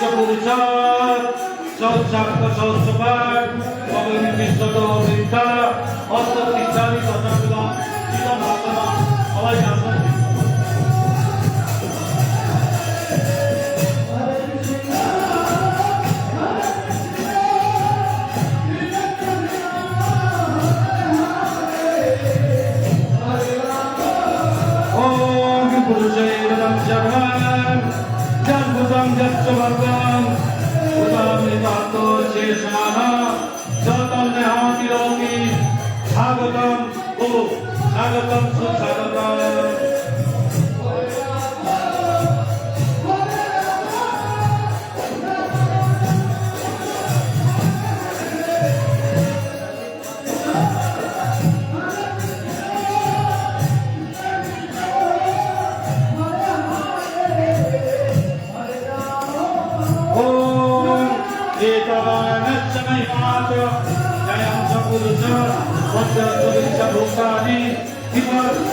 বিশ্ব পরিষদ সৎসাক্ষ সৎসভার অগ্নি বিশ্ব দৌড়িতা অস্ত তিরিশ সবাই আসবেন Jagannatha. जद्भुतं जच्चवर्गं उदामितातो शेषाः सतं नेहातिरोति स्वागतं ओ स्वागतं सुस्वागतम् Thank you.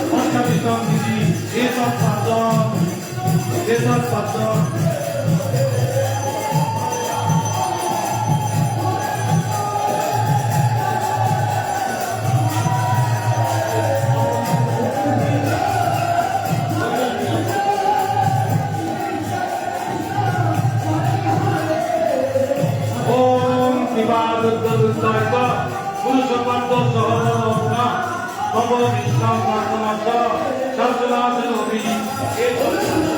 সর্ববিশ্রাম বর্তমান সর্বনাথ নবী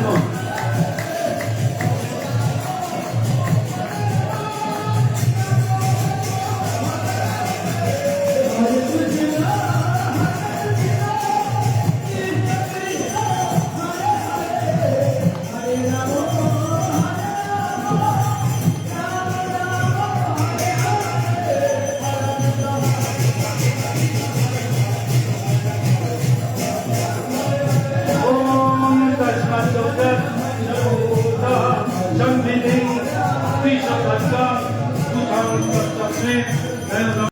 Please help myself, 2023.